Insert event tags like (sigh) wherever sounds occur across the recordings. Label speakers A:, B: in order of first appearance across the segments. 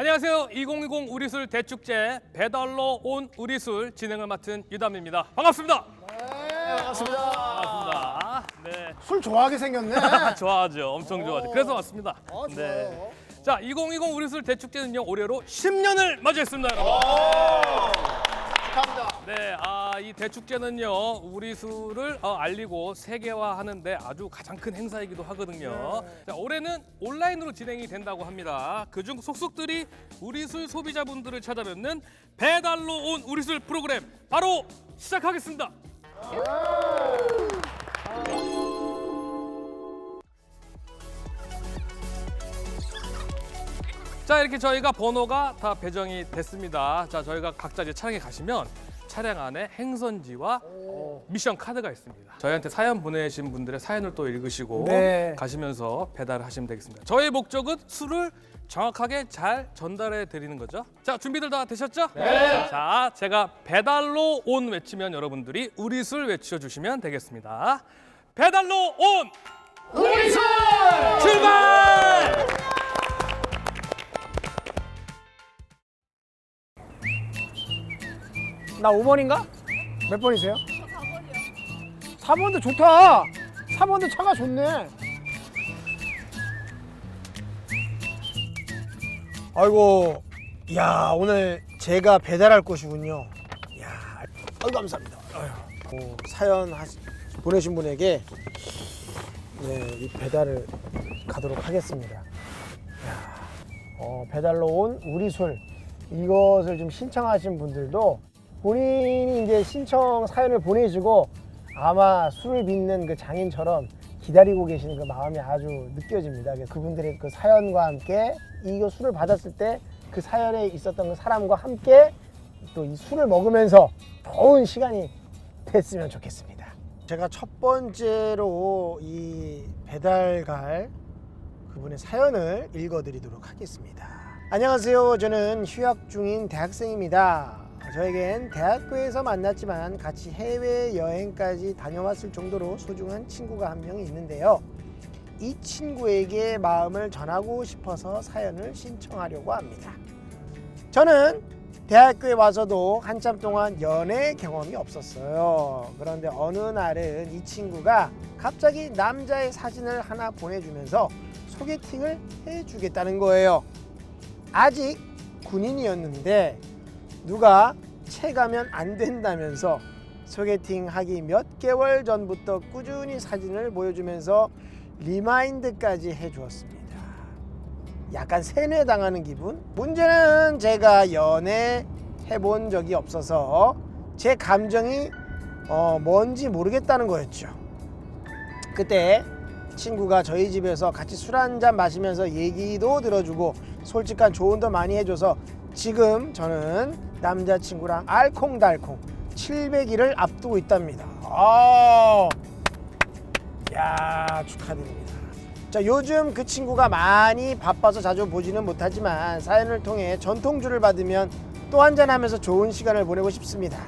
A: 안녕하세요. 2020 우리술 대축제 배달로 온 우리술 진행을 맡은 유담입니다. 반갑습니다.
B: 네, 반갑습니다.
A: 반갑습니다. 네.
B: 술 좋아하게 생겼네. (laughs)
A: 좋아하죠. 엄청 좋아하죠. 그래서 왔습니다.
B: 아, 좋아요.
A: 자, 2020 우리술 대축제는요. 올해로 10년을 맞이했습니다, 여러분.
B: 축하합니다.
A: 네, 아, 이 대축제는요, 우리 술을 어, 알리고 세계화하는데 아주 가장 큰 행사이기도 하거든요. 자, 올해는 온라인으로 진행이 된다고 합니다. 그중 속속들이 우리 술 소비자분들을 찾아뵙는 배달로 온 우리 술 프로그램 바로 시작하겠습니다. 자 이렇게 저희가 번호가 다 배정이 됐습니다. 자 저희가 각자 이제 차량에 가시면 차량 안에 행선지와 미션 카드가 있습니다. 저희한테 사연 보내신 분들의 사연을 또 읽으시고
B: 네.
A: 가시면서 배달을 하시면 되겠습니다. 저의 목적은 술을 정확하게 잘 전달해 드리는 거죠. 자 준비들 다 되셨죠? 네. 자 제가 배달로 온 외치면 여러분들이 우리 술 외쳐 주시면 되겠습니다. 배달로 온
B: 우리 술! 나 5번인가? 몇 번이세요? 저 4번이요. 4번도 좋다. 4번도 차가 좋네. 아이고, 야 오늘 제가 배달할 곳이군요. 야, 아유 감사합니다. 아유, 오, 사연 하시, 보내신 분에게 네, 이 배달을 가도록 하겠습니다. 야, 어, 배달로 온 우리 술 이것을 좀 신청하신 분들도 본인이 이제 신청 사연을 보내주고 아마 술을 빚는 그 장인처럼 기다리고 계시는 그 마음이 아주 느껴집니다. 그래서 그분들의 그 사연과 함께 이거 술을 받았을 때 그 사연에 있었던 그 사람과 함께 또 이 술을 먹으면서 좋은 시간이 됐으면 좋겠습니다. 제가 첫 번째로 이 배달 갈 그분의 사연을 읽어드리도록 하겠습니다. 안녕하세요. 저는 휴학 중인 대학생입니다. 저에겐 대학교에서 만났지만 같이 해외 여행까지 다녀왔을 정도로 소중한 친구가 한 명이 있는데요. 이 친구에게 마음을 전하고 싶어서 사연을 신청하려고 합니다. 저는 대학교에 와서도 한참 동안 연애 경험이 없었어요. 그런데 어느 날은 이 친구가 갑자기 남자의 사진을 하나 보내주면서 소개팅을 해주겠다는 거예요. 아직 군인이었는데 누가 채 가면 안 된다면서 소개팅 하기 몇 개월 전부터 꾸준히 사진을 보여주면서 리마인드까지 해주었습니다. 약간 세뇌당하는 기분? 문제는 제가 연애 해본 적이 없어서 제 감정이 어, 뭔지 모르겠다는 거였죠. 그때 친구가 저희 집에서 같이 술 한잔 마시면서 얘기도 들어주고 솔직한 조언도 많이 해줘서 지금 저는 남자친구랑 알콩달콩 700일을 앞두고 있답니다. 아, 야 축하드립니다. 자 요즘 그 친구가 많이 바빠서 자주 보지는 못하지만 사연을 통해 전통주를 받으면 또 한잔하면서 좋은 시간을 보내고 싶습니다.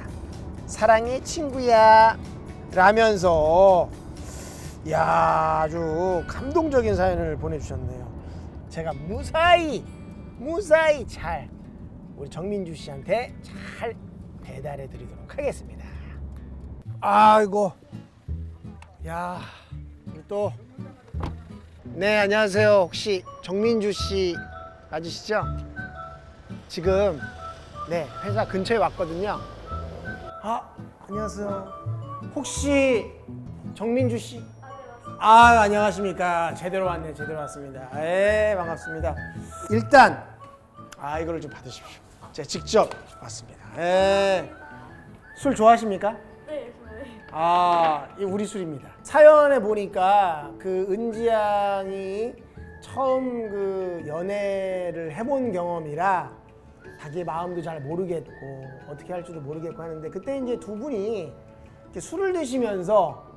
B: 사랑해 친구야 라면서 야 아주 감동적인 사연을 보내주셨네요. 제가 무사히 무사히 잘 우리 정민주 씨한테 잘 배달해 드리도록 하겠습니다. 아이고 야 또 네, 안녕하세요. 혹시 정민주 씨 맞으시죠? 지금 네, 회사 근처에 왔거든요. 아, 안녕하세요. 혹시 정민주 씨? 아, 안녕하십니까. 제대로 왔네. 제대로 왔습니다. 예, 반갑습니다. 일단 아, 이거를 좀 받으십시오. 제가 직접 왔습니다. 예. 술 좋아하십니까?
C: 네, 좋아해요.
B: 아, 이 우리 술입니다. 사연에 보니까 그 은지 양이 처음 그 연애를 해본 경험이라 자기의 마음도 잘 모르겠고 어떻게 할지도 모르겠고 하는데 그때 이제 두 분이 이렇게 술을 드시면서.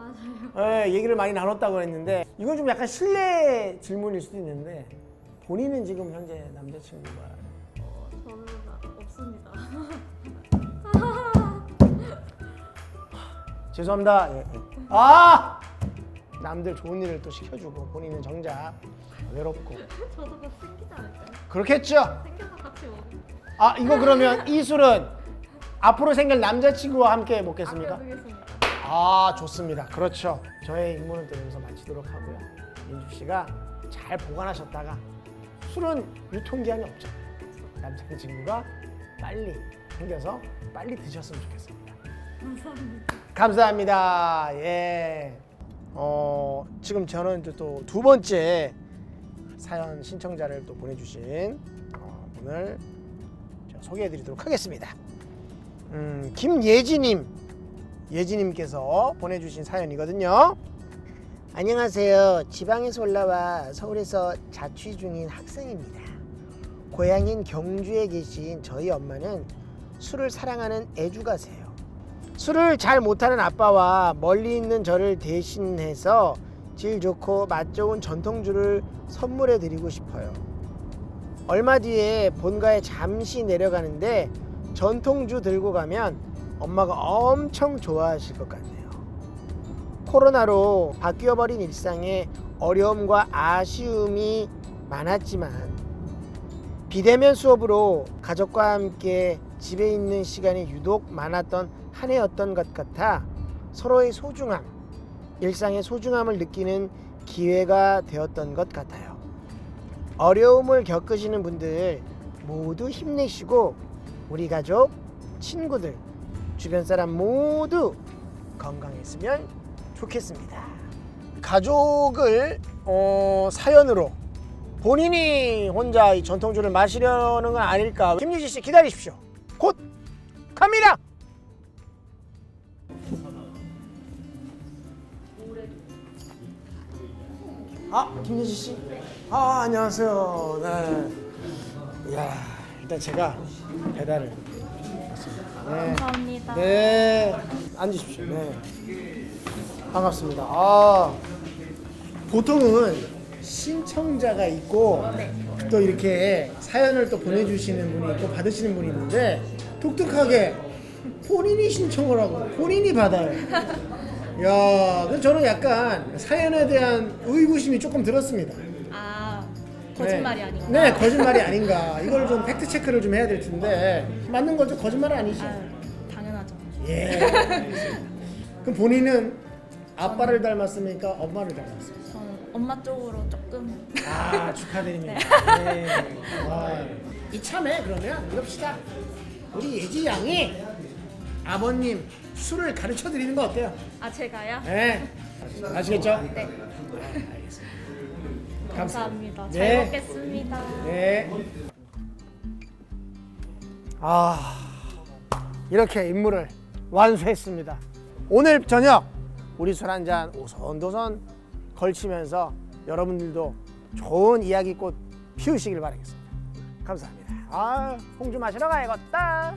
B: 예, 얘기를 많이 나눴다고 했는데 이건 좀 약간 실례 질문일 수도 있는데 본인은 지금 현재 남자친구가 죄송합니다. 예, 예. 아 남들 좋은 일을 또 시켜주고 본인은 정작 외롭고 (laughs)
C: 저도 곧 생기지 않을까요?
B: 그렇겠죠?
C: 생겨서 같이 먹는.
B: 아 이거 그러면 이 술은 앞으로 생길 남자친구와 함께 먹겠습니까?
C: 아껴두겠습니다.
B: 아 좋습니다. 그렇죠. 저의 임무는 또 여기서 마치도록 하고요. 민주 씨가 잘 보관하셨다가 술은 유통기한이 없잖아요. 남자친구가 빨리 생겨서 빨리 드셨으면 좋겠습니다.
C: 감사합니다.
B: 감사합니다. 예. 어 지금 저는 또 두 번째 사연 신청자를 또 보내주신 어, 분을 소개해드리도록 하겠습니다. 음, 김예지님, 예지님께서 보내주신 사연이거든요. 안녕하세요. 지방에서 올라와 서울에서 자취 중인 학생입니다. 고향인 경주에 계신 저희 엄마는 술을 사랑하는 애주가세요. 술을 잘 못하는 아빠와 멀리 있는 저를 대신해서 질 좋고 맛 좋은 전통주를 선물해 드리고 싶어요. 얼마 뒤에 본가에 잠시 내려가는데 전통주 들고 가면 엄마가 엄청 좋아하실 것 같네요. 코로나로 바뀌어 버린 일상에 어려움과 아쉬움이 많았지만 비대면 수업으로 가족과 함께 집에 있는 시간이 유독 많았던 한 해였던 것 같아 서로의 소중함, 일상의 소중함을 느끼는 기회가 되었던 것 같아요. 어려움을 겪으시는 분들 모두 힘내시고 우리 가족, 친구들, 주변 사람 모두 건강했으면 좋겠습니다. 가족을 어, 사연으로 본인이 혼자 이 전통주를 마시려는 건 아닐까. 김유지 씨 기다리십시오. 곧 갑니다. 아 김유지 씨. 아 안녕하세요. 네. 이야 일단 제가 배달을 했습니다. 네.
C: 감사합니다.
B: 네. 앉으십시오. 네. 반갑습니다. 아, 보통은 신청자가 있고 또 이렇게 사연을 또 보내주시는 분이 있고 받으시는 분이 있는데 독특하게 본인이 신청을 하고 본인이 받아요. (laughs) 야, 그 저는 약간 사연에 대한 의구심이 조금 들었습니다.
D: 아 거짓말이
B: 네.
D: 아닌가?
B: 네, 거짓말이 아닌가. 이걸 좀 팩트 체크를 좀 해야 될 텐데 맞는 거죠? 거짓말 아니죠?
D: 아유, 당연하죠.
B: 예. 그럼 본인은 아빠를 닮았습니까? 엄마를 닮았습니까?
D: 저는 엄마 쪽으로 조금
B: 아 축하드립니다. 네. 아, 이참에 그러면 이럽시다. 우리 예지 양이 아버님 술을 가르쳐 드리는 거 어때요?
D: 아 제가요?
B: 네. 아시겠죠?
D: 네. 감사합니다. 잘
B: 네.
D: 먹겠습니다.
B: 네. 아 이렇게 임무를 완수했습니다. 오늘 저녁 우리 술 한잔 오손도손 걸치면서 여러분들도 좋은 이야기꽃 피우시길 바라겠습니다. 감사합니다. 아 홍주 마시러 가야겠다.